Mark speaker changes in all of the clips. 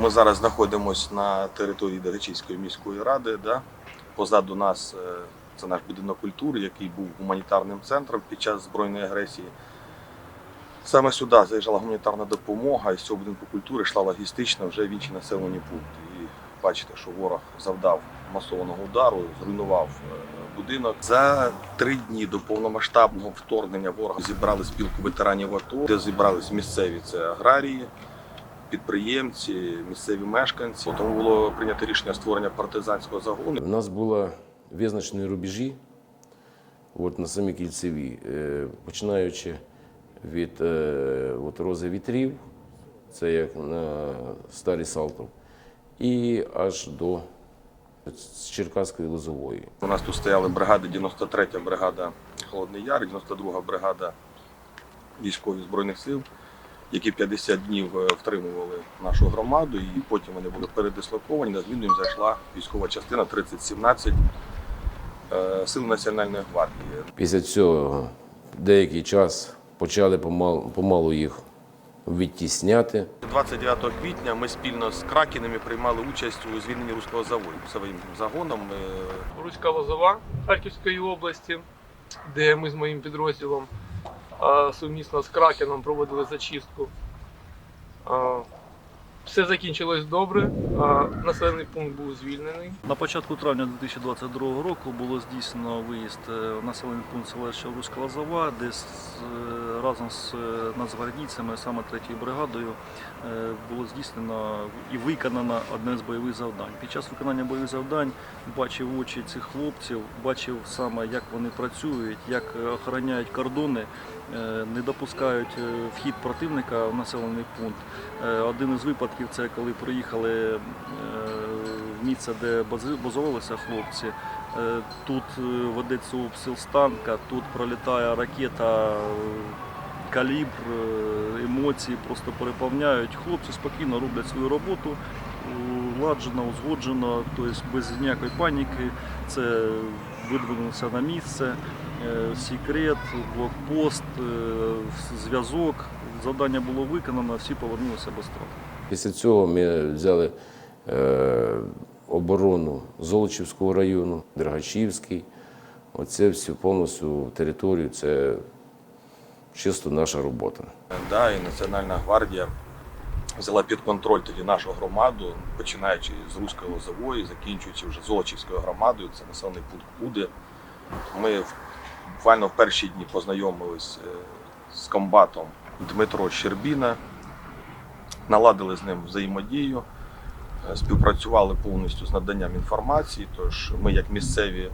Speaker 1: Ми зараз знаходимося на території Дергачівської міської ради. Да? Позаду нас е, це наш будинок культури, який був гуманітарним центром під час збройної агресії. Саме сюди заїжджала гуманітарна допомога, і з цього будинку культури йшла логістична вже в інші населені пункти. І бачите, що ворог завдав масованого удару, зруйнував е, будинок. За три дні до повномасштабного вторгнення ворога зібрали спілку ветеранів АТО, де зібрались місцеві це аграрії, підприємці, місцеві мешканці. Тому було прийнято рішення створення партизанського загону.
Speaker 2: У нас були визначені рубежі от, на самій кільцевій, Е, починаючи від е, от, рози вітрів, це як на старій Салтов, і аж до Черкаської Лозової.
Speaker 1: У нас тут стояли бригади 93-я бригада Холодний Яр, 92-га бригада військових збройних сил, які 50 днів е, втримували нашу громаду, і потім вони були передислоковані. На зміну їм зайшла військова частина 3017 е, Сил Національної гвардії.
Speaker 2: Після цього деякий час почали помалу, помалу їх відтісняти.
Speaker 1: 29 квітня ми спільно з Кракінами приймали участь у звільненні руського заводу своїм загоном. Е,
Speaker 3: Руська Лозова Харківської області, де ми з моїм підрозділом сумісно з Кракеном проводили зачистку. Все закінчилось добре, а, населений пункт був звільнений.
Speaker 4: На початку травня 2022 року було здійснено виїзд е, в населений пункт селища Руська Лозова, де е, разом з е, нацгвардійцями, саме 3-ю бригадою, було здійснено і виконано одне з бойових завдань. Під час виконання бойових завдань бачив очі цих хлопців, бачив саме, як вони працюють, як охороняють кордони, не допускають вхід противника в населений пункт. Один із випадків це коли приїхали е, в місце, де базувалися хлопці. Е, Тут е, ведеться обстріл з танка, тут пролітає ракета, калібр, емоції просто переповняють. Хлопці спокійно роблять свою роботу, владжено, узгоджено, тобто без ніякої паніки. Це видвинувся на місце, секрет, блокпост, зв'язок. Завдання було виконано, всі повернулися без втрат.
Speaker 2: Після цього ми взяли е, оборону Золочівського району, Драгачівський. Оце всю повністю територію, це чисто наша робота.
Speaker 1: Да, і Національна гвардія взяла під контроль тоді нашу громаду, починаючи з Руської Лозової, закінчуючи вже Золочівською громадою, це населений пункт Куди. Ми буквально в перші дні познайомились е, з комбатом Дмитро Щербіна, наладили з ним взаємодію, е, співпрацювали повністю з наданням інформації. Тож ми, як місцеві,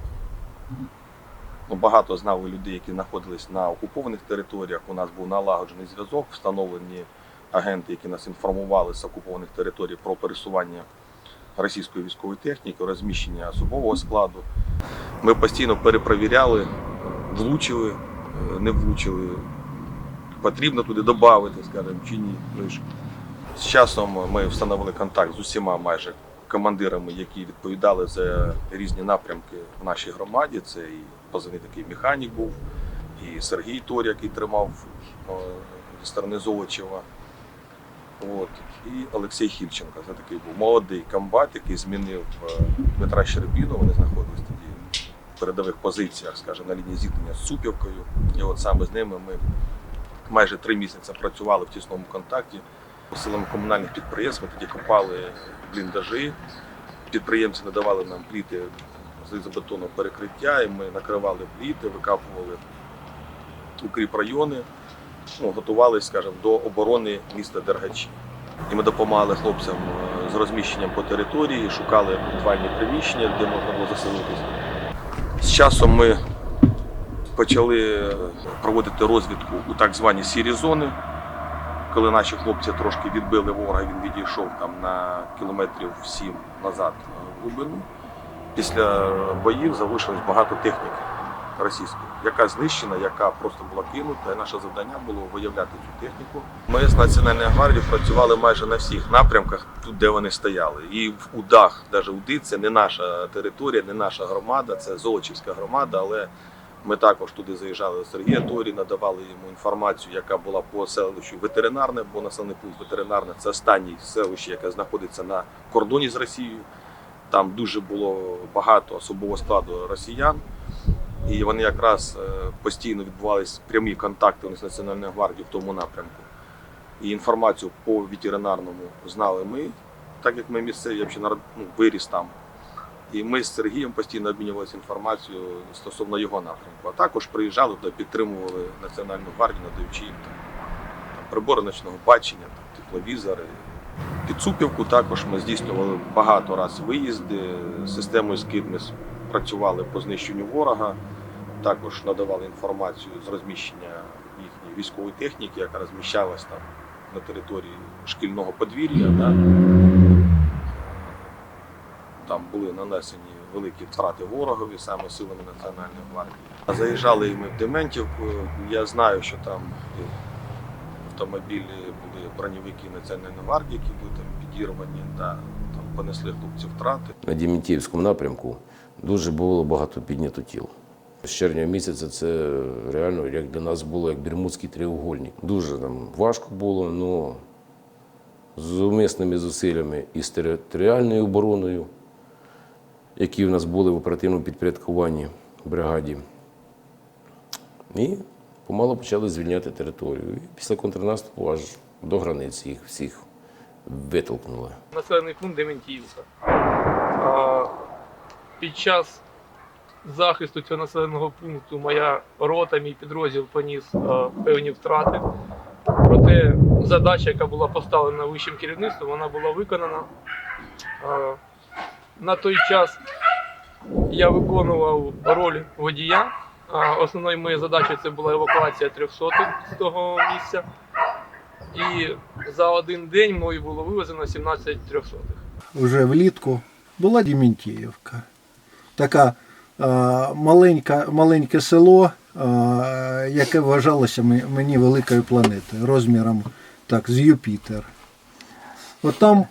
Speaker 1: ну, багато знали людей, які знаходились на окупованих територіях. У нас був налагоджений зв'язок, встановлені агенти, які нас інформували з окупованих територій про пересування російської військової техніки, розміщення особового складу. Ми постійно перепровіряли, влучили, е, не влучили. Потрібно туди додати, скажімо, чи ні. З часом ми встановили контакт з усіма майже командирами, які відповідали за різні напрямки в нашій громаді. Це і позивний такий механік був, і Сергій Тор, який тримав е, зі сторони Золочева. От. І Олексій Хільченко, це такий був молодий комбат, який змінив е, Дмитра Щербіну. Вони знаходились тоді в передових позиціях, скажімо, на лінії зіткнення з Супівкою. І от саме з ними ми майже три місяці працювали в тісному контакті. Силами комунальних підприємств ми тоді копали бліндажі. Підприємці надавали нам пліти залізобетонного перекриття, і ми накривали пліти, викапували укріпрайони, ну, готувалися, скажімо, до оборони міста Дергачі. І ми допомагали хлопцям е, з розміщенням по території, шукали підвальні приміщення, де можна було заселитися. З часом ми почали е, проводити розвідку у так звані сірі зони. Коли наші хлопці трошки відбили ворога, він відійшов там на кілометрів сім назад е, в глибину. Після боїв залишилось багато техніки російської, яка знищена, яка просто була кинута. І наше завдання було виявляти цю техніку. Ми з Національної гвардії працювали майже на всіх напрямках, тут де вони стояли. І в Удах, навіть Уди, це не наша територія, не наша громада, це Золочівська громада, але Ми також туди заїжджали до Сергія Торі, надавали йому інформацію, яка була по селищу ветеринарне, бо населений пункт ветеринарне це останнє селище, яке знаходиться на кордоні з Росією. Там дуже було багато особового складу росіян, і вони якраз е, постійно відбувалися прямі контакти з Національною гвардією в тому напрямку. І інформацію по ветеринарному знали ми, так як ми місцеві, я взагалі ну, виріс там. І ми з Сергієм постійно обмінювалися інформацією стосовно його напрямку. А також приїжджали туди, підтримували Національну гвардію, надаючи їм там, там прибори ночного бачення, там, тепловізори. Під Цупівку також ми здійснювали багато раз виїзди. Системою скид ми працювали по знищенню ворога, також надавали інформацію з розміщення їхньої військової техніки, яка розміщалась там на території шкільного подвір'я. Да? Там були нанесені великі втрати ворогові саме силами Національної гвардії. Заїжджали і ми в Дементівку. Я знаю, що там автомобілі були броньовики Національної гвардії, які були там підірвані, да, там понесли хлопці втрати.
Speaker 2: На Дімітіївському напрямку дуже було багато піднято тіл. З червня місяця це реально як для нас було як Бермудський треугольник. Дуже нам важко було, але з умисними зусиллями і з територіальною обороною, які в нас були в оперативному підпорядкуванні бригаді. І помало почали звільняти територію. І після контрнаступу аж до границь їх всіх витолкнули.
Speaker 3: населений пункт Дементіївка. Під час захисту цього населеного пункту моя рота, мій підрозділ поніс певні втрати. Проте задача, яка була поставлена вищим керівництвом, вона була виконана. На той час я виконував роль водія. Основною моєю задачею це була евакуація 300 з того місця. І за один день мною було вивезено 17 трьохсотих.
Speaker 5: вже влітку була Дімінтіївка. Така маленька, маленьке село, яке вважалося мені великою планетою, розміром так, з Юпітер. От там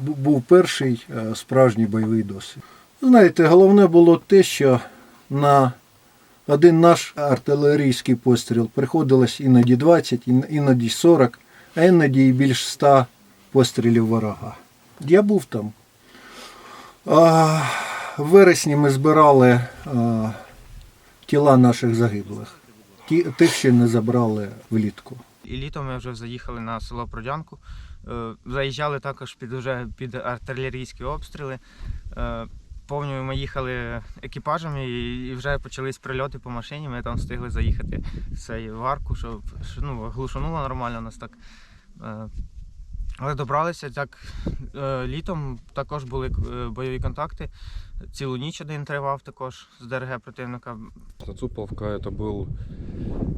Speaker 5: був перший справжній бойовий досвід. Знаєте, головне було те, що на один наш артилерійський постріл приходилось іноді 20, іноді 40, а іноді і більш 100 пострілів ворога. Я був там. А, в вересні ми збирали а, тіла наших загиблих. Ті, тих, що не забрали влітку.
Speaker 6: І літом ми вже заїхали на село Продянку. Е, Заїжджали також під уже під артилерійські обстріли. Повністю ми їхали екіпажами і вже почались прильоти по машині. Ми там встигли заїхати в цей варку, щоб ну, глушануло нормально нас так. Е, Але добралися так. е, Літом також були е, бойові контакти. Цілу ніч один тривав також з ДРГ противника.
Speaker 7: Цуповка это был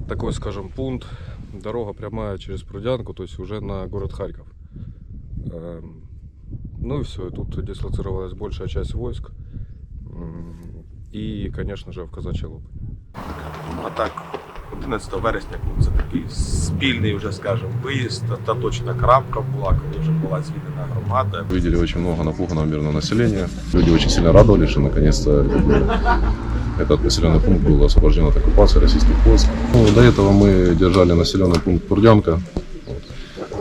Speaker 7: такой, скажем, пункт, дорога прямая через Прудянку, то есть уже на город Харьков. Эм, Ну и все, и тут дислоцировалась большая часть войск. М, И, конечно же, в Казачьей Лоб.
Speaker 1: А так, 11 вересня ну, це такий спільний, вже скажімо, виїзд. Та точна крапка була, коли вже була звільнена громада.
Speaker 8: Видели очень много напуганного мирного населения. Люди очень сильно радовались, что наконец-то как бы, этот населенный пункт был освобожден от оккупации российских войск. Ну, до этого мы держали населенный пункт Пурдянка.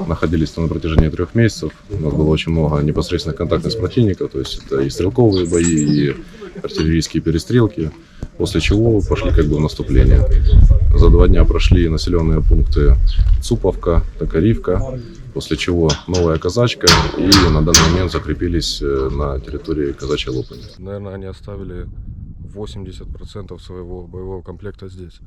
Speaker 8: Находились там на протяжении трех месяцев. У нас было очень много непосредственных контактов с противником, то есть это и стрелковые бои, и артиллерийские перестрелки. После чего пошли как бы в наступление. За два дня прошли населенные пункты Цуповка, Токарівка, после чего новая казачка и на данный момент закрепились э, на территории казачьей лопани.
Speaker 7: Наверное, они оставили 80% своего боевого комплекта здесь.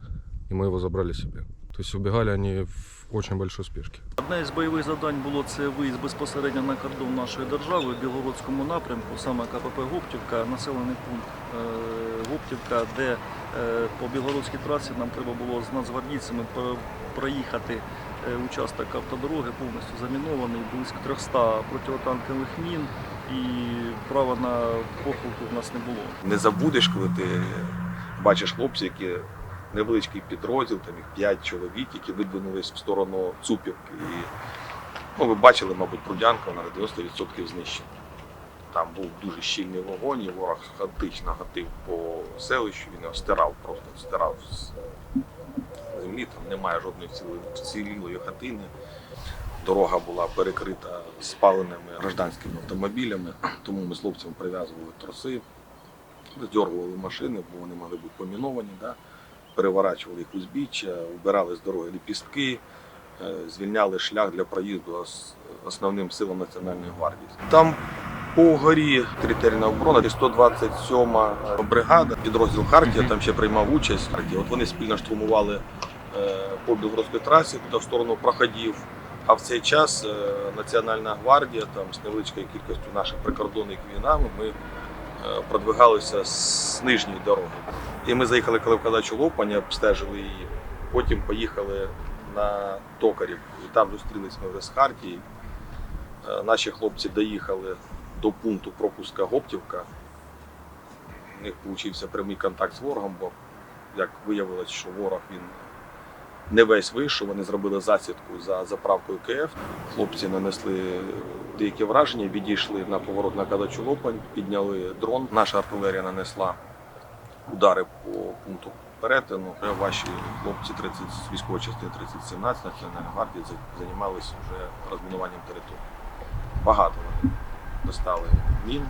Speaker 7: И мы его забрали себе. То есть убегали они в очень большой спешке.
Speaker 4: Одне із бойових завдань було це виїзд безпосередньо на кордон нашої держави в Білгородському напрямку, саме КПП Гоптівка, населений пункт е, Гоптівка, де е, по білгородській трасі нам треба було з нацгвардійцями про- проїхати е, участок автодороги, повністю замінований, близько 300 протитанкових мін і права на похилку в нас не було.
Speaker 1: Не забудеш, коли ти бачиш хлопців, які невеличкий підрозділ, там їх 5 чоловік, які видвинулись в сторону Цупівки. І, ну, ви бачили, мабуть, Прудянка, на 90% знищена. Там був дуже щільний вогонь, і ворог хаотично гатив по селищу, він його стирав, просто стирав з землі, там немає жодної вцілілої хатини. Дорога була перекрита спаленими гражданськими автомобілями, тому ми з хлопцями прив'язували троси, здергували машини, бо вони могли бути поміновані, да? Переворачували їх узбіччя, вбирали з дороги ліпістки, е, звільняли шлях для проїзду ос- основним силам Національної гвардії. Там по горі територіальна оборона 127 бригада, підрозділ Хартія там ще приймав участь. От вони спільно штурмували е, по Білгородській трасі туди в сторону проходів. А в цей час е, Національна гвардія там з невеличкою кількістю наших прикордонних війнами ми продвигалися з нижньої дороги. І ми заїхали, коли в Кадачу Лопані, обстежили її. Потім поїхали на Токарів. І там зустрілись ми з Хартії. Е, Наші хлопці доїхали до пункту пропуска Гоптівка. У них вийшов прямий контакт з ворогом, бо як виявилось, що ворог він не весь вийшов, вони зробили засідку за заправкою КФ. Хлопці нанесли деякі враження, відійшли на поворот на Кадачу Лопань, підняли дрон. Наша артилерія нанесла удари по пункту перетину. Ваші хлопці 30, з військової частини 3017 Національної гвардії займалися вже розмінуванням території. Багато достали мін,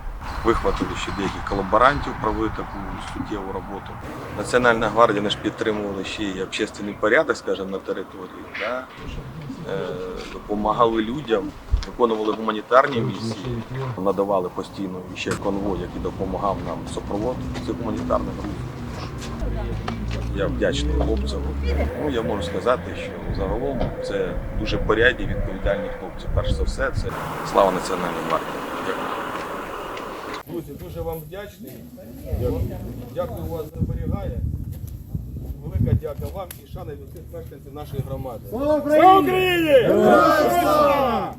Speaker 1: вихватили ще деяких колаборантів, провели таку суттєву роботу. Національна гвардія ж підтримувала ще й общественний порядок, скажімо, на території. Да? Е, допомагали людям, виконували гуманітарні місії, надавали постійно ще конвой, який допомагав нам супровод цих гуманітарних груп. Я вдячний хлопцям. Ну, я можу сказати, що загалом це дуже порядні, відповідальні хлопці. Перш за все, це слава Національній гвардії. Дякую. Друзі, дуже вам вдячний. Дякую, вас зберігає. Велика дяка вам і шана від всіх мешканців нашої громади.
Speaker 9: Слава Україні! Слава!